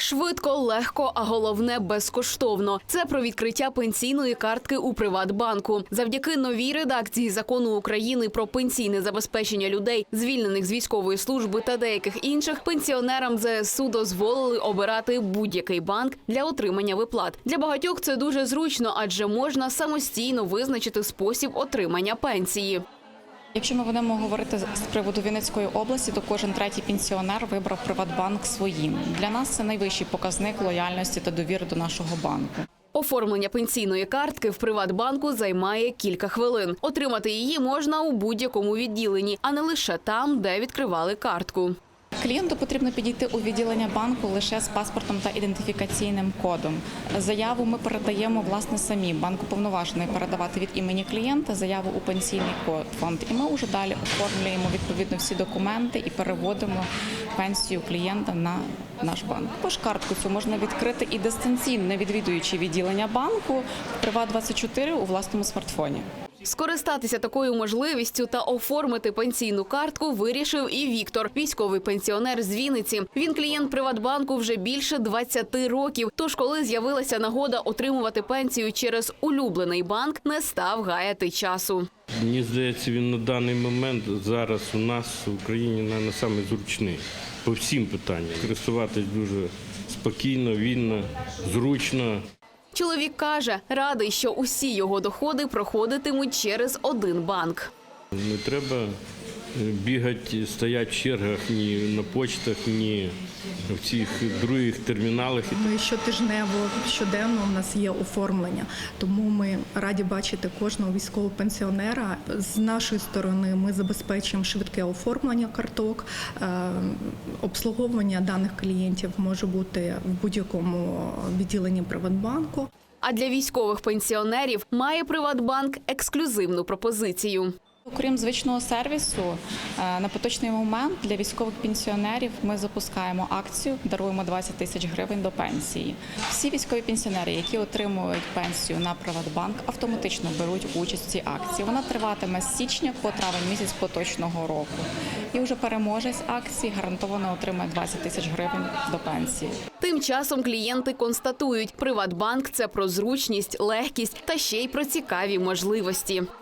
Швидко, легко, а головне безкоштовно. Це про відкриття пенсійної картки у Приватбанку. Завдяки новій редакції закону України про пенсійне забезпечення людей, звільнених з військової служби та деяких інших, пенсіонерам ЗСУ дозволили обирати будь-який банк для отримання виплат. Для багатьох це дуже зручно, адже можна самостійно визначити спосіб отримання пенсії. Якщо ми будемо говорити з приводу Вінницької області, то кожен третій пенсіонер вибрав Приватбанк своїм. Для нас це найвищий показник лояльності та довіри до нашого банку. Оформлення пенсійної картки в Приватбанку займає кілька хвилин. Отримати її можна у будь-якому відділенні, а не лише там, де відкривали картку. Клієнту потрібно підійти у відділення банку лише з паспортом та ідентифікаційним кодом. Заяву ми передаємо власне самі. Банк уповноважений передавати від імені клієнта заяву у пенсійний фонд. І ми вже далі оформлюємо відповідно всі документи і переводимо пенсію клієнта на наш банк. Також картку цю можна відкрити і дистанційно, не відвідуючи відділення банку Приват 24 у власному смартфоні. Скористатися такою можливістю та оформити пенсійну картку вирішив і Віктор, військовий пенсіонер з Вінниці. Він клієнт Приватбанку вже більше 20 років. Тож, коли з'явилася нагода отримувати пенсію через улюблений банк, не став гаяти часу. Мені здається, він на даний момент зараз у нас в Україні на саме зручний по всім питанням. Користуватись дуже спокійно, вільно, зручно. Чоловік каже, радий, що усі його доходи проходитимуть через один банк. Не треба бігати, стояти в чергах ні на почтах, ні в цих других терміналах. Ми щотижнево, щоденно у нас є оформлення, тому ми раді бачити кожного військового пенсіонера. З нашої сторони ми забезпечуємо швидке оформлення карток. Е, Обслуговування даних клієнтів може бути в будь-якому відділенні Приватбанку. А для військових пенсіонерів має Приватбанк ексклюзивну пропозицію. Окрім звичного сервісу, е, на поточний момент для військових пенсіонерів ми запускаємо акцію, даруємо 20 тисяч гривень до пенсії. Всі військові пенсіонери, які отримують пенсію на Приватбанк, автоматично беруть участь в цій акції. Вона триватиме з січня по травень місяць поточного року. І вже переможець акції гарантовано отримає 20 тисяч гривень до пенсії. Тим часом клієнти констатують, Приватбанк це про зручність, легкість та ще й про цікаві можливості.